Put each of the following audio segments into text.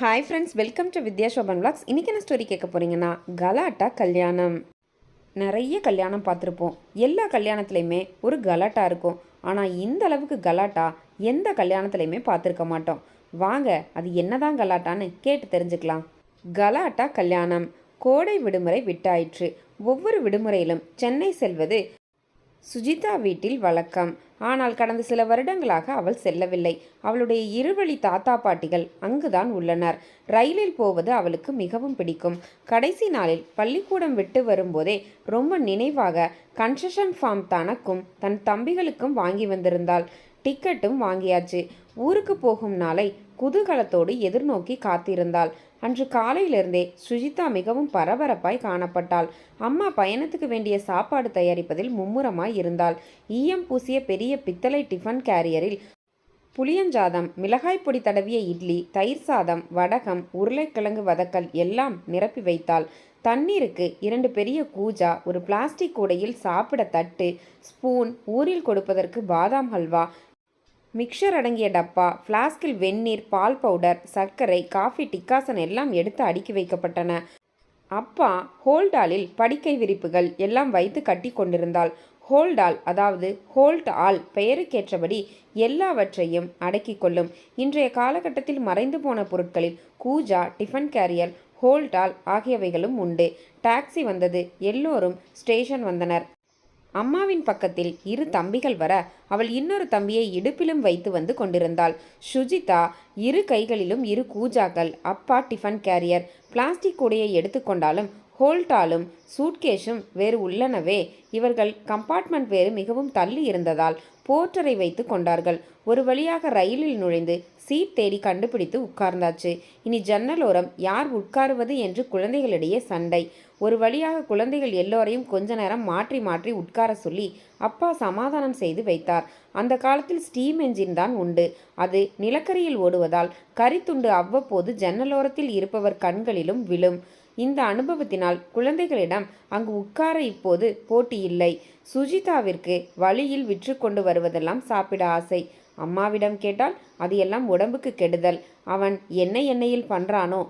Hi friends welcome to Vidya Shoban vlogs. இன்றைக்கி என்ன story கேட்க போகிறீங்கன்னா கலாட்டா கல்யாணம். நிறைய கல்யாணம் பார்த்துருப்போம். எல்லா கல்யாணத்துலேயுமே ஒரு கலாட்டா இருக்கும். ஆனால் இந்த அளவுக்கு கலாட்டா எந்த கல்யாணத்துலையுமே பார்த்துருக்க மாட்டோம். வாங்க அது என்னதான் கலாட்டான்னு கேட்டு தெரிஞ்சுக்கலாம். கலாட்டா கல்யாணம். கோடை விடுமுறை விட்டாயிற்று. ஒவ்வொரு விடுமுறையிலும் சென்னை செல்வது சுஜிதா வீட்டில் வழக்கம். ஆனால் கடந்த சில வருடங்களாக அவள் செல்லவில்லை. அவளுடைய இருவழி தாத்தா பாட்டிகள் அங்குதான் உள்ளனர். ரயிலில் போவது அவளுக்கு மிகவும் பிடிக்கும். கடைசி நாளில் பள்ளிக்கூடம் விட்டு வரும்போதே ரொம்ப நினைவாக கன்செஷன் ஃபார்ம் தனக்கும் தன் தம்பிகளுக்கும் வாங்கி வந்திருந்தாள். டிக்கெட்டும் வாங்கியாச்சு. ஊருக்கு போகும் நாளை குதூகலத்தோடு எதிர்நோக்கி காத்திருந்தாள். அன்று காலையிலிருந்தே சுஜிதா மிகவும் பரபரப்பாய் காணப்பட்டாள். அம்மா பயணத்துக்கு வேண்டிய சாப்பாடு தயாரிப்பதில் மும்முரமாய் இருந்தாள். ஈயம் பூசிய பெரிய பித்தளை டிஃபன் கேரியரில் புளியஞ்சாதம் மிளகாய் பொடி தடவிய இட்லி தயிர் சாதம் வடகம் உருளைக்கிழங்கு வதக்கல் எல்லாம் நிரப்பி வைத்தாள். தண்ணீருக்கு இரண்டு பெரிய கூஜா ஒரு பிளாஸ்டிக் கூடையில் சாப்பிட தட்டு ஸ்பூன் ஊரில் கொடுப்பதற்கு பாதாம் ஹல்வா மிக்சர் அடங்கிய டப்பா ஃப்ளாஸ்கில் வெந்நீர் பால் பவுடர் சர்க்கரை காஃபி டிக்காசன் எல்லாம் எடுத்து அடுக்கி வைக்கப்பட்டன. அப்பா ஹோல்டாலில் படிக்கை விரிப்புகள் எல்லாம் வைத்து கட்டி கொண்டிருந்தாள். ஹோல்டால் அதாவது ஹோல்ட் ஆல் பெயருக்கேற்றபடி எல்லாவற்றையும் அடக்கி கொள்ளும். இன்றைய காலகட்டத்தில் மறைந்து போன பொருட்களில் கூஜா டிஃபன் கேரியர் ஹோல்டால் ஆகியவைகளும் உண்டு. டாக்ஸி வந்தது. எல்லோரும் ஸ்டேஷன் வந்தனர். அம்மாவின் பக்கத்தில் இரு தம்பிகள் வர அவள் இன்னொரு தம்பியை இடுப்பிலும் வைத்து வந்து கொண்டிருந்தாள். சுஜிதா இரு கைகளிலும் இரு கூஜாக்கள் அப்பா டிஃபன் கேரியர் பிளாஸ்டிக் கூடையை எடுத்துக்கொண்டாலும் ஹோல்டாலும் சூட்கேஷும் வேறு உள்ளனவே. இவர்கள் கம்பார்ட்மெண்ட் வேறு மிகவும் தள்ளி இருந்ததால் போர்ட்டரை வைத்து கொண்டார்கள். ஒரு வழியாக ரயிலில் நுழைந்து சீட் தேடி கண்டுபிடித்து உட்கார்ந்தாச்சு. இனி ஜன்னலோரம் யார் உட்காருவது என்று குழந்தைகளிடையே சண்டை. ஒரு வழியாக குழந்தைகள் எல்லோரையும் கொஞ்ச நேரம் மாற்றி மாற்றி உட்கார சொல்லி அப்பா சமாதானம் செய்து வைத்தார். அந்த காலத்தில் ஸ்டீம் என்ஜின் தான் உண்டு. அது நிலக்கரியில் ஓடுவதால் கரித்துண்டு அவ்வப்போது ஜன்னலோரத்தில் இருப்பவர் கண்களிலும் விழும். இந்த அனுபவத்தினால் குழந்தைகளிடம் அங்கு உட்கார இப்போது போட்டி இல்லை சுஜிதாவிற்கு வழியில் விற்று கொண்டு வருவதெல்லாம் சாப்பிட ஆசை. அம்மாவிடம் கேட்டால் அது எல்லாம் உடம்புக்கு கெடுதல். அவன் என்ன எண்ணெயில் பண்றானோ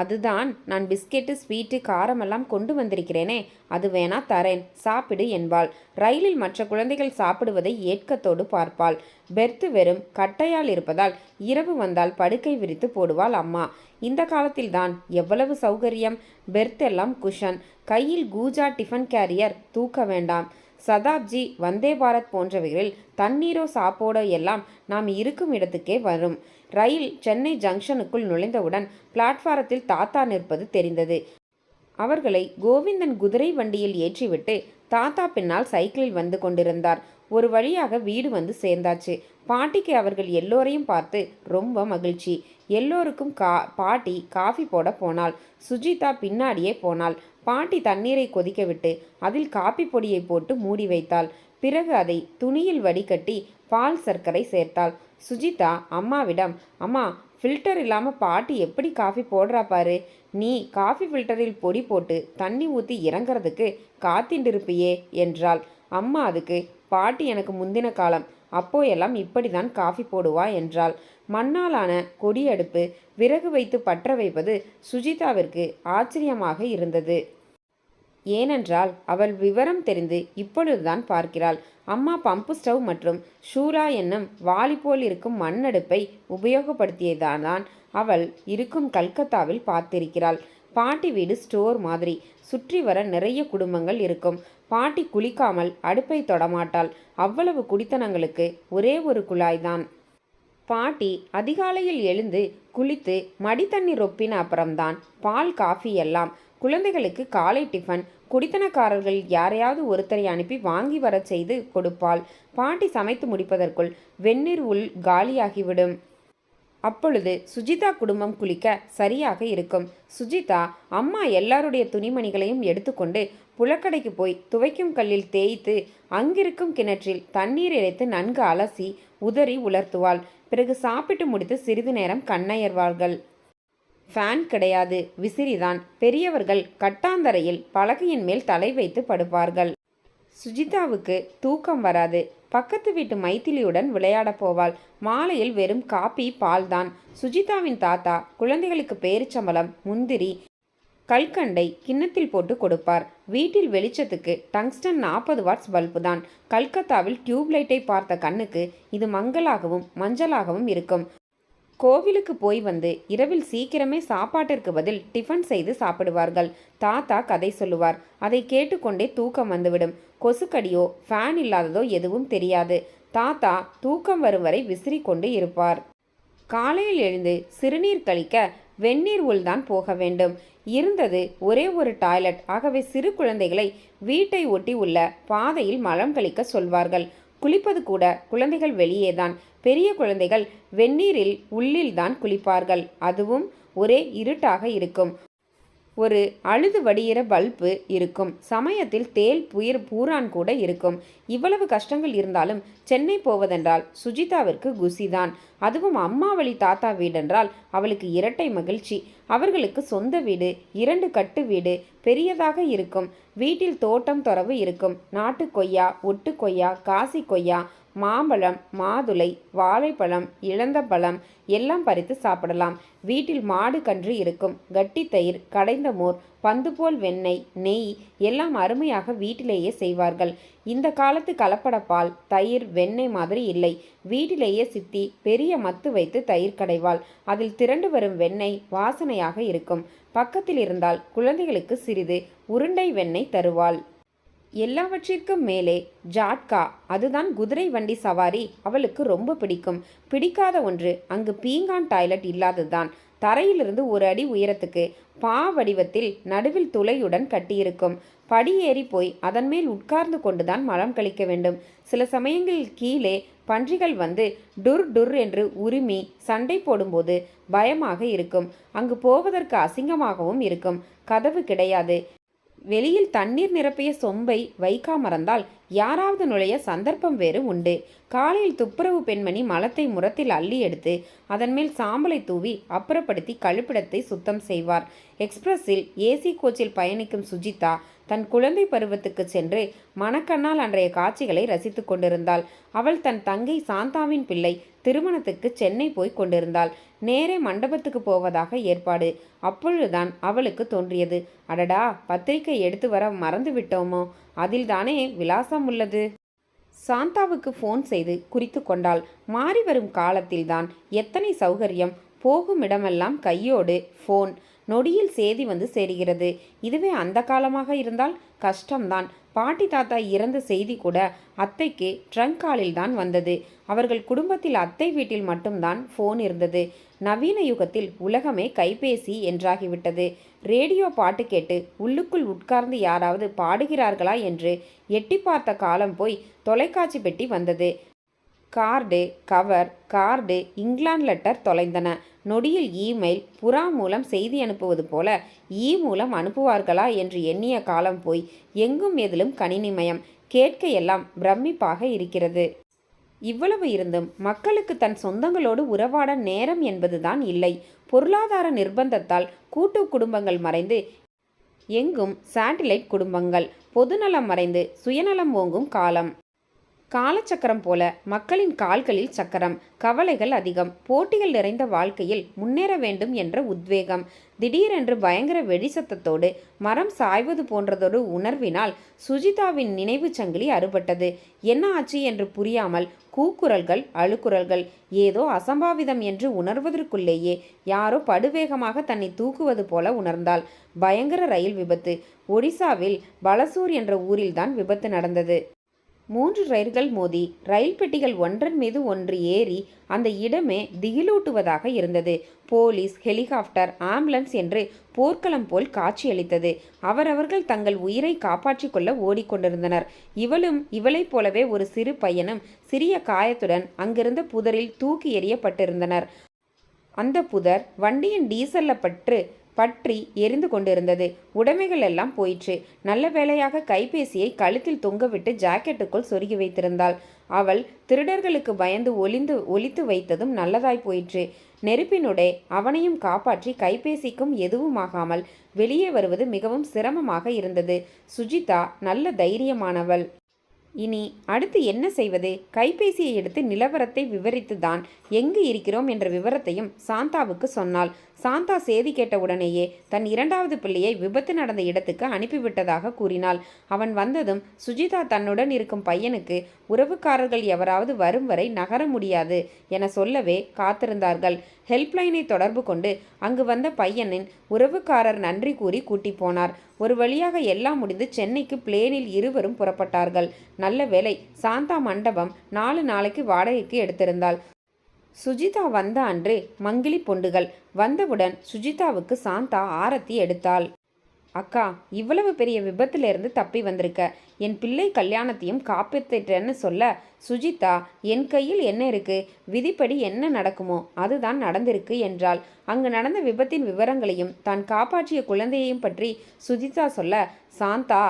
அதுதான் நான் பிஸ்கெட்டு ஸ்வீட்டு காரமெல்லாம் கொண்டு வந்திருக்கிறேனே அது வேணா தரேன் சாப்பிடு என்பாள். ரயிலில் மற்ற குழந்தைகள் சாப்பிடுவதை ஏற்கத்தோடு பார்ப்பாள். பெர்த்து வெறும் கட்டையால் இருப்பதால் இரவு வந்தால் படுக்கை விரித்து போடுவாள் அம்மா. இந்த காலத்தில்தான் எவ்வளவு சௌகரியம். பெர்த் எல்லாம் குஷன். கையில் கூஜா டிஃபன் கேரியர் தூக்க வேண்டாம். சதாப்ஜி வந்தே பாரத் போன்றவைகளில் தண்ணீரோ சாப்போடோ எல்லாம் நாம் இருக்கும் இடத்துக்கே வரும். ரயில் சென்னை ஜங்ஷனுக்குள் நுழைந்தவுடன் பிளாட்பாரத்தில் தாத்தா நிற்பது தெரிந்தது. அவர்களை கோவிந்தன் குதிரை வண்டியில் ஏற்றிவிட்டு தாத்தா பின்னால் சைக்கிளில் வந்து கொண்டிருந்தார். ஒரு வழியாக வீடு வந்து சேர்ந்தாச்சு. பாட்டிக்கு அவர்கள் எல்லோரையும் பார்த்து ரொம்ப மகிழ்ச்சி. எல்லோருக்கும் கா பாட்டி காஃபி போட போனாள். சுஜிதா பின்னாடியே போனாள். பாட்டி தண்ணீரை கொதிக்க விட்டு அதில் காப்பி பொடியை போட்டு மூடி வைத்தாள். பிறகு அதை துணியில் வடிகட்டி பால் சர்க்கரை சேர்த்தாள். சுஜிதா அம்மாவிடம் அம்மா ஃபில்டர் இல்லாமல் பாட்டி எப்படி காஃபி போடுறா பாரு? நீ காஃபி ஃபில்டரில் பொடி போட்டு தண்ணி ஊற்றி இறங்குறதுக்கு காத்திண்டிருப்பியே என்றாள். அம்மா அதுக்கு பாட்டி எனக்கு முந்தின காலம். அப்போ எல்லாம் இப்படிதான் காஃபி போடுவா என்றாள். மண்ணாலான கொடி அடுப்பு விறகு வைத்து பற்ற வைப்பது சுஜிதாவிற்கு ஆச்சரியமாக இருந்தது. ஏனென்றால் அவள் விவரம் தெரிந்து இப்பொழுதுதான் பார்க்கிறாள். அம்மா பம்பு ஸ்டவ் மற்றும் ஷூரா என்னும் வாலிபோல் இருக்கும் மண்ணடுப்பை உபயோகப்படுத்தியதான் அவள் இருக்கும் கல்கத்தாவில் பார்த்திருக்கிறாள். பாட்டி வீடு ஸ்டோர் மாதிரி. சுற்றி வர நிறைய குடும்பங்கள் இருக்கும். பாட்டி குளிக்காமல் அடுப்பை தொடமாட்டாள். அவ்வளவு குடித்தனங்களுக்கு ஒரே ஒரு குழாய்தான். பாட்டி அதிகாலையில் எழுந்து குளித்து மடித்தண்ணி ரொப்பின அப்புறம்தான் பால் காஃபி எல்லாம் குழந்தைகளுக்கு காலை டிஃபன் குடித்தனக்காரர்கள் யாரையாவது ஒருத்தரை அனுப்பி வாங்கி வரச் செய்து கொடுப்பாள். பாட்டி சமைத்து முடிப்பதற்குள் வெந்நீர் உள் காலியாகிவிடும். அப்பொழுது சுஜிதா குடும்பம் குளிக்க சரியாக இருக்கும். சுஜிதா அம்மா எல்லாருடைய துணிமணிகளையும் எடுத்துக்கொண்டு புலக்கடைக்கு போய் துவைக்கும் கல்லில் தேய்த்து அங்கிருக்கும் கிணற்றில் தண்ணீர் இறைத்து நன்கு அலசி உதறி உலர்த்துவாள். பிறகு சாப்பிட்டு முடித்து சிறிது நேரம் கண்ணயர்வார்கள். ஃபேன் கிடையாது. விசிறிதான். பெரியவர்கள் கட்டாந்தரையில் பலகையின் மேல் தலை வைத்து படுப்பார்கள். சுஜிதாவுக்கு தூக்கம் வராது. பக்கத்து வீட்டு மைத்திலியுடன் விளையாடப் போவாள். மாலையில் வெறும் காபி பால்தான். சுஜிதாவின் தாத்தா குழந்தைகளுக்கு பேரிச்சம்பளம் முந்திரி கல்கண்டை கிண்ணத்தில் போட்டு கொடுப்பார். வீட்டில் வெளிச்சத்துக்கு டங்ஸ்டன் நாற்பது வாட்ஸ் பல்பு தான் கல்கத்தாவில் டியூப் லைட்டை பார்த்த கண்ணுக்கு இது மங்கலாகவும் மஞ்சளாகவும் இருக்கும். கோவிலுக்கு போய் வந்து இரவில் சீக்கிரமே சாப்பாட்டிற்கு பதில் டிஃபன் செய்து சாப்பிடுவார்கள். தாத்தா கதை சொல்லுவார். அதை கேட்டுக்கொண்டே தூக்கம் வந்துவிடும். கொசுக்கடியோ ஃபேன் இல்லாததோ எதுவும் தெரியாது. தாத்தா தூக்கம் வரும் வரை விசிறி கொண்டு இருப்பார். காலையில் எழுந்து சிறுநீர் கழிக்க வெந்நீர் உள்தான் போக வேண்டும். இருந்தது ஒரே ஒரு டாய்லெட் ஆகவே சிறு குழந்தைகளை வீட்டை ஒட்டி உள்ள பாதையில் மலம் கழிக்க சொல்வார்கள். குளிப்பது கூட குழந்தைகள் வெளியேதான். பெரிய குழந்தைகள் வெந்நீரில் உள்ளில்தான் குளிப்பார்கள். அதுவும் ஒரே இருட்டாக இருக்கும். ஒரு அழுது வடிகிற பல்பு இருக்கும். சமயத்தில் தேல் புயிர் பூரான் கூட இருக்கும். இவ்வளவு கஷ்டங்கள் இருந்தாலும் சென்னை போவதென்றால் சுஜிதாவிற்கு குசிதான். அதுவும் அம்மா வழி தாத்தா வீடென்றால் அவளுக்கு இரட்டை மகிழ்ச்சி. அவர்களுக்கு சொந்த வீடு இரண்டு கட்டு வீடு பெரியதாக இருக்கும். வீட்டில் தோட்டம் தொரவு இருக்கும். நாட்டு கொய்யா ஒட்டு கொய்யா காசி கொய்யா மாம்பழம் மாதுளை வாழைப்பழம் இழந்தப்பழம் எல்லாம் பறித்து சாப்பிடலாம். வீட்டில் மாடு கன்று இருக்கும். கட்டி தயிர் கடைந்த மோர் பந்து போல் வெண்ணெய் நெய் எல்லாம் அருமையாக வீட்டிலேயே செய்வார்கள். இந்த காலத்து கலப்படப்பால் தயிர் வெண்ணெய் மாதிரி இல்லை. வீட்டிலேயே சித்தி பெரிய மத்து வைத்து தயிர் கடைவாள். அதில் திரண்டு வரும் வெண்ணெய் வாசனையாக இருக்கும். பக்கத்தில் இருந்தால் குழந்தைகளுக்கு சிறிது உருண்டை வெண்ணெய் தருவாள். எல்லாவற்றிற்கும் மேலே ஜாட்கா அதுதான் குதிரை வண்டி சவாரி அவளுக்கு ரொம்ப பிடிக்கும். பிடிக்காத ஒன்று அங்கு பீங்கான் டாய்லெட் இல்லாததுதான். தரையிலிருந்து ஒரு அடி உயரத்துக்கு பா வடிவத்தில் நடுவில் துளையுடன் கட்டியிருக்கும். படியேறி போய் அதன் மேல் உட்கார்ந்து கொண்டுதான் மலம் கழிக்க வேண்டும். சில சமயங்களில் கீழே பன்றிகள் வந்து டுர் டுர் என்று உரிமி சண்டை போடும்போது பயமாக இருக்கும். அங்கு போவதற்கு அசிங்கமாகவும் இருக்கும். கதவு கிடையாது. வெளியில் தண்ணீர் நிரப்பிய சொம்பை வைக்காமறந்தால் யாராவது நுழைய சந்தர்ப்பம் வேறு உண்டு. காலையில் துப்புரவு பெண்மணி மலத்தை முரத்தில் அள்ளி எடுத்து அதன் மேல் சாம்பலை தூவி அப்புறப்படுத்தி கழுப்பிடத்தை சுத்தம் செய்வார். எக்ஸ்பிரஸில் ஏசி கோச்சில் பயணிக்கும் சுஜிதா தன் குழந்தை பருவத்துக்கு சென்று மணக்கண்ணால் அன்றைய காட்சிகளை ரசித்து கொண்டிருந்தாள். அவள் தன் தங்கை சாந்தாவின் பிள்ளை திருமணத்துக்கு சென்னை போய் கொண்டிருந்தாள். நேரே மண்டபத்துக்கு போவதாக ஏற்பாடு. அப்பொழுதுதான் அவளுக்கு தோன்றியது. அடடா பத்திரிக்கை எடுத்து வர மறந்து விட்டோமோ? அதில்தானே விலாசம் உள்ளது. சாந்தாவுக்கு ஃபோன் செய்து குறித்து கொண்டாள். மாறி வரும் காலத்தில்தான் எத்தனை சௌகரியம். போகும் இடமெல்லாம் கையோடு ஃபோன் நொடியில் சேதி வந்து சேருகிறது. இதுவே அந்த காலமாக இருந்தால் கஷ்டம்தான். பாட்டி தாத்தா இறந்த செய்தி கூட அத்தைக்கு ட்ரங்க் காலில் தான் வந்தது. அவர்கள் குடும்பத்தில் அத்தை வீட்டில் மட்டும்தான் ஃபோன் இருந்தது. நவீன யுகத்தில் உலகமே கைபேசி என்றாகிவிட்டது. ரேடியோ பாட்டு கேட்டு உள்ளுக்குள் உட்கார்ந்து யாராவது பாடுகிறார்களா என்று எட்டி பார்த்த காலம் போய் தொலைக்காட்சி பெட்டி வந்தது. Card cover card England letter தொலைந்தன. நொடியில் இமெயில் புறா மூலம் செய்தி அனுப்புவது போல இ மூலம் அனுப்புவார்களா என்று எண்ணிய காலம் போய் எங்கும் எதிலும் கணினிமயம் கேட்க எல்லாம் பிரமிப்பாக இருக்கிறது. இவ்வளவு இருந்தும் மக்களுக்கு தன் சொந்தங்களோடு உறவாட நேரம் என்பதுதான் இல்லை. பொருளாதார நிர்பந்தத்தால் கூட்டு குடும்பங்கள் மறைந்து எங்கும் சேட்டிலைட் குடும்பங்கள். பொதுநலம் மறைந்து சுயநலம் ஓங்கும் காலம். காலச்சக்கரம் போல மக்களின் கால்களில் சக்கரம் கவலைகள் அதிகம். போட்டிகள் நிறைந்த வாழ்க்கையில் முன்னேற வேண்டும் என்ற உத்வேகம். திடீரென்று பயங்கர வெடிசத்தத்தோடு மரம் சாய்வது போன்றதொரு உணர்வினால் சுஜிதாவின் நினைவு சங்கிலி அறுபட்டது. என்ன ஆச்சு? என்று புரியாமல் கூக்குரல்கள் அழுக்குரல்கள் ஏதோ அசம்பாவிதம் என்று உணர்வதற்குள்ளேயே யாரோ படுவேகமாக தன்னை தூக்குவது போல உணர்ந்தாள். பயங்கர ரயில் விபத்து. ஒடிசாவில் பலசூர் என்ற ஊரில்தான் விபத்து நடந்தது. மூன்று ரயில்கள் மோதி ரயில் பெட்டிகள் ஒன்றன் மீது ஒன்று ஏறி அந்த இடமே திகிலூட்டுவதாக இருந்தது. போலீஸ் ஹெலிகாப்டர் ஆம்புலன்ஸ் என்று போர்க்களம் போல் காட்சியளித்தது அவரவர்கள் தங்கள் உயிரை காப்பாற்றிக் கொள்ள ஓடிக்கொண்டிருந்தனர். இவளும் இவளைப் போலவே ஒரு சிறு பையனும் சிறிய காயத்துடன் அங்கிருந்த புதரில் தூக்கி எறியப்பட்டிருந்தனர். அந்த புதர் வண்டியின் டீசல்ல பற்று பற்றி எரிந்து கொண்டிருந்தது. உடைமைகள் எல்லாம் போயிற்று. நல்ல வேளையாக கைபேசியை கழுத்தில் தொங்கவிட்டு ஜாக்கெட்டுக்குள் சொருகி வைத்திருந்தாள். அவள் திருடர்களுக்கு பயந்து ஒளிந்து ஒழித்து வைத்ததும் நல்லதாய் போயிற்று. நெருப்பினுடே அவனையும் காப்பாற்றி கைபேசிக்கும் எதுவுமாகாமல் வெளியே வருவது மிகவும் சிரமமாக இருந்தது. சுஜிதா நல்ல தைரியமானவள். இனி அடுத்து என்ன செய்வது? கைபேசியை எடுத்து நிலவரத்தை விவரித்து தான் எங்கு இருக்கிறோம் என்ற விவரத்தையும் சாந்தாவுக்கு சொன்னாள். சாந்தா சேதி கேட்ட உடனேயே தன் இரண்டாவது பிள்ளையை விபத்து நடந்த இடத்துக்கு அனுப்பிவிட்டதாக கூறினாள். அவன் வந்ததும் சுஜிதா தன்னுடன் இருக்கும் பையனுக்கு உறவுக்காரர்கள் எவராவது வரும் வரை நகர முடியாது என சொல்லவே காத்திருந்தார்கள். ஹெல்ப்லைனை தொடர்பு கொண்டு அங்கு வந்த பையனின் உறவுக்காரர் நன்றி கூறி கூட்டி போனார். ஒரு வழியாக எல்லாம் முடிந்து சென்னைக்கு பிளேனில் இருவரும் புறப்பட்டார்கள். நல்ல வேளை சாந்தா மண்டபம் நாலு நாளைக்கு வாடகைக்கு எடுத்திருந்தாள். சுஜிதா வந்த அன்று மங்கிலி பொண்டுகள். வந்தவுடன் சுஜிதாவுக்கு சாந்தா ஆரத்தி எடுத்தாள். அக்கா இவ்வளவு பெரிய விபத்திலிருந்து தப்பி வந்திருக்க. என் பிள்ளை கல்யாணத்தையும் காப்பித்திட்டேன்னு சொல்ல சுஜிதா என் கையில் என்ன இருக்கு? விதிப்படி என்ன நடக்குமோ அதுதான் நடந்திருக்கு என்றால் அங்கு நடந்த விபத்தின் விவரங்களையும் தான் காப்பாற்றிய குழந்தையையும் பற்றி சுஜிதா சொல்ல சாந்தா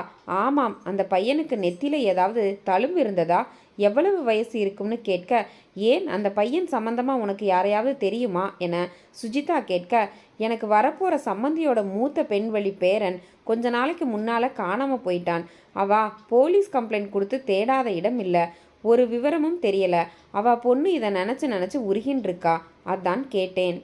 ஆமாம் அந்த பையனுக்கு நெத்தில ஏதாவது தழும்பு இருந்ததா? எவ்வளவு வயசு இருக்கும்னு கேட்க ஏன் அந்த பையன் சம்மந்தமாக உனக்கு யாரையாவது தெரியுமா? என சுஜிதா கேட்க எனக்கு வரப்போகிற சம்மந்தியோட மூத்த பெண் வழி பேரன் கொஞ்ச நாளைக்கு முன்னால் காணாமல் போயிட்டான். அவா போலீஸ் கம்ப்ளைண்ட் கொடுத்து தேடாத இடம் இல்லை. ஒரு விவரமும் தெரியல. அவ பொண்ணு இதை நினச்சி நினச்சி உருகின்றிருக்கா. அதான் கேட்டேன்.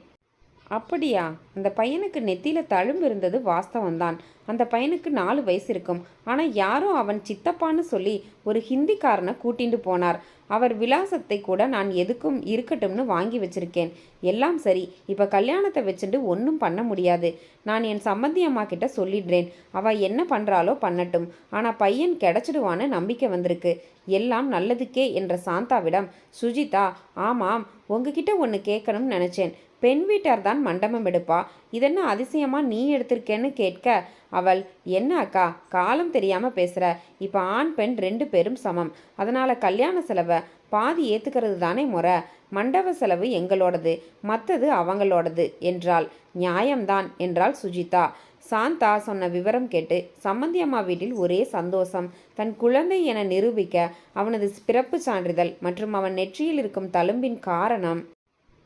அப்படியா? அந்த பையனுக்கு நெத்தியில் தழும்பு இருந்தது வாஸ்தவம்தான். அந்த பையனுக்கு நாலு வயசு இருக்கும். ஆனால் யாரோ அவன் சித்தப்பான்னு சொல்லி ஒரு ஹிந்திக்காரனை கூட்டிட்டு போனார். அவர் விலாசத்தை கூட நான் எதுக்கும் இருக்கட்டும்னு வாங்கி வச்சிருக்கேன். எல்லாம் சரி. இப்போ கல்யாணத்தை வச்சுட்டு ஒன்றும் பண்ண முடியாது. நான் என் சம்மந்தி அம்மா கிட்ட சொல்லிடுறேன். அவள் என்ன பண்ணுறாளோ பண்ணட்டும். ஆனால் பையன் கிடைச்சிடுவான்னு நம்பிக்கை வந்திருக்கு. எல்லாம் நல்லதுக்கே என்ற சாந்தாவிடம் சுஜிதா ஆமாம் உங்ககிட்ட ஒன்று கேட்கணும்னு நினச்சேன். பெண் வீட்டார் தான் மண்டபம் எடுப்பா. இதென்ன அதிசயமா நீ எடுத்திருக்கேன்னு கேட்க அவள் என்ன அக்கா காலம் தெரியாம பேசுற. இப்ப ஆண் பெண் ரெண்டு பேரும் சமம். அதனால கல்யாண செலவை பாதி ஏத்துக்கிறது தானே முறை. மண்டப செலவு எங்களோடது மற்றது அவங்களோடது என்றாள். நியாயம்தான் என்றாள் சுஜிதா. சாந்தா சொன்ன விவரம் கேட்டு சம்பந்தியம்மா வீட்டில் ஒரே சந்தோஷம். தன் குழந்தை என நிரூபிக்க அவனது பிறப்பு சான்றிதழ் மற்றும் அவன் நெற்றியில் இருக்கும் தழும்பின் காரணம்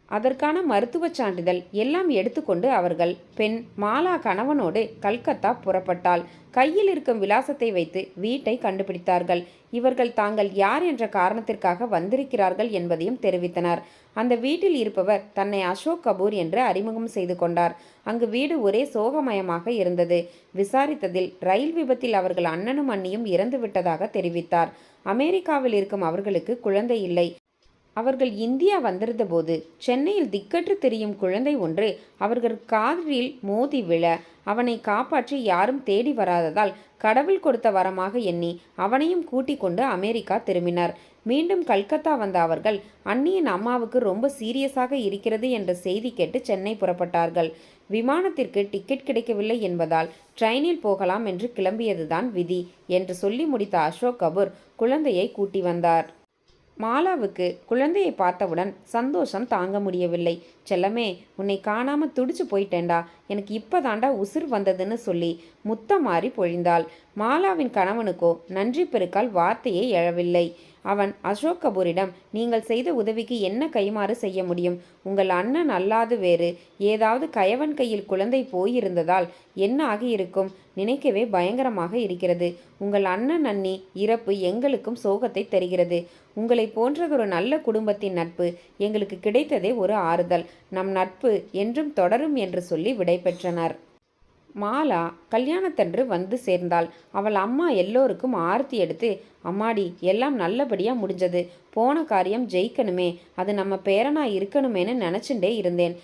அதற்கான மருத்துவச் சான்றிதழ் எல்லாம் எடுத்துக்கொண்டு அவர்கள் பெண் மாலா கணவனோடு கல்கத்தா புறப்பட்டாள். கையில் இருக்கும் விலாசத்தை வைத்து வீட்டை கண்டுபிடித்தார்கள். இவர்கள் தாங்கள் யார் என்ற காரணத்திற்காக வந்திருக்கிறார்கள் என்பதையும் தெரிவித்தனர். அந்த வீட்டில் இருப்பவர் தன்னை அசோக் கபூர் என்று அறிமுகம் செய்து கொண்டார். அங்கு வீடு ஒரே சோகமயமாக இருந்தது. விசாரித்ததில் ரயில் விபத்தில் அவர்கள் அண்ணனும் அண்ணியும் இறந்து விட்டதாக தெரிவித்தார். அமெரிக்காவில் இருக்கும் அவர்களுக்கு குழந்தை இல்லை. அவர்கள் இந்தியா வந்திருந்தபோது சென்னையில் திக்கற்று தெரியும் குழந்தை ஒன்று அவர்கள் காதில் மோதி விழ அவனை காப்பாற்றி யாரும் தேடி வராததால் கடவுள் கொடுத்த வரமாக எண்ணி அவனையும் கூட்டிக் கொண்டு அமெரிக்கா திரும்பினார். மீண்டும் கல்கத்தா வந்த அவர்கள் அண்ணியின் அம்மாவுக்கு ரொம்ப சீரியஸாக இருக்கிறது என்ற செய்தி கேட்டு சென்னை புறப்பட்டார்கள். விமானத்திற்கு டிக்கெட் கிடைக்கவில்லை என்பதால் ட்ரெயினில் போகலாம் என்று கிளம்பியதுதான் விதி என்று சொல்லி முடித்த அசோக் கபூர் குழந்தையை கூட்டி வந்தார். மாலாவுக்கு குழந்தையை பார்த்தவுடன் சந்தோஷம் தாங்க முடியவில்லை. செல்லமே உன்னை காணாம துடிச்சு போயிட்டேன்டா. எனக்கு இப்பதாண்டா உசுர் வந்ததுன்னு சொல்லி முத்த மாறி பொழிந்தாள். மாலாவின் கணவனுக்கோ நன்றி பெருக்கால் வார்த்தையே எழவில்லை. அவன் அசோக் கபூரிடம் நீங்கள் செய்த உதவிக்கு என்ன கைமாறு செய்ய முடியும்? உங்கள் அண்ணன் அல்லாது வேறு ஏதாவது கயவன் கையில் குழந்தை போயிருந்ததால் என்ன ஆகியிருக்கும்? நினைக்கவே பயங்கரமாக இருக்கிறது. உங்கள் அண்ணன் அண்ணி இறப்பு எங்களுக்கும் சோகத்தை தருகிறது. உங்களை போன்றதொரு நல்ல குடும்பத்தின் நட்பு எங்களுக்கு கிடைத்ததே ஒரு ஆறுதல். நம் நட்பு என்றும் தொடரும் என்று சொல்லி விடைபெற்றனர். மாலா கல்யாணத்தன்று வந்து சேர்ந்தாள். அவள் அம்மா எல்லோருக்கும் ஆர்த்தி எடுத்து அம்மாடி எல்லாம் நல்லபடியாக முடிஞ்சது. போன காரியம் ஜெயிக்கணுமே. அது நம்ம பேரனா இருக்கணுமேன்னு நினச்சிண்டே இருந்தேன்.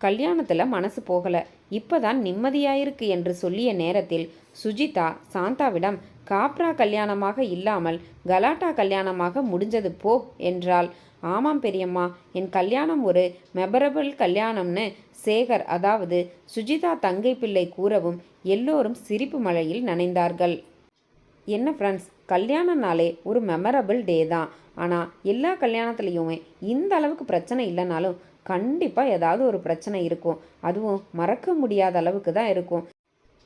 கல்யாணத்தில் மனசு போகலை. இப்போதான் நிம்மதியாயிருக்கு என்று சொல்லிய நேரத்தில் சுஜிதா சாந்தாவிடம் காப்ரா கல்யாணமாக இல்லாமல் கலாட்டா கல்யாணமாக முடிஞ்சது போ என்றாள். ஆமாம் பெரியம்மா என் கல்யாணம் ஒரு மெமரபிள் கல்யாணம்னு சேகர் அதாவது சுஜிதா தங்கை பிள்ளை கூறவும் எல்லோரும் சிரிப்பு மழையில் நனைந்தார்கள். என்ன ஃப்ரெண்ட்ஸ் கல்யாண நாளே ஒரு மெமரபிள் டே தான். ஆனால் எல்லா கல்யாணத்துலேயுமே இந்த அளவுக்கு பிரச்சனை இல்லைனாலும் கண்டிப்பாக ஏதாவது ஒரு பிரச்சனை இருக்கும். அதுவும் மறக்க முடியாத அளவுக்கு தான் இருக்கும்.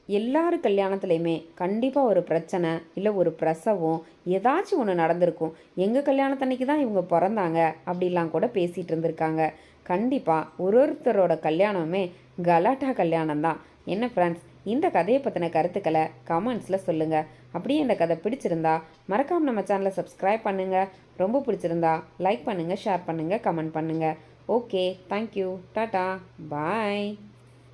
எல்லார் கல்யாணத்துலேயுமே கண்டிப்பாக ஒரு பிரச்சனை இல்லை ஒரு பிரசவம் ஏதாச்சும் ஒன்று நடந்திருக்கும். எங்கள் கல்யாணத்தன்னைக்கு தான் இவங்க பிறந்தாங்க அப்படிலாம் கூட பேசிகிட்டு இருந்திருக்காங்க. கண்டிப்பாக ஒரு ஒருத்தரோட கல்யாணமே கலாட்டா கல்யாணம் தான். என்ன ஃப்ரெண்ட்ஸ் இந்த கதையை பற்றின கருத்துக்களை கமெண்ட்ஸில் சொல்லுங்கள் அப்படியே இந்த கதை பிடிச்சிருந்தா மறக்காமல் நம்ம சேனலை சப்ஸ்கிரைப் பண்ணுங்கள் ரொம்ப பிடிச்சிருந்தா லைக் பண்ணுங்கள் ஷேர் பண்ணுங்கள் கமெண்ட் பண்ணுங்கள் ஓகே தேங்க்யூ டாட்டா பாய்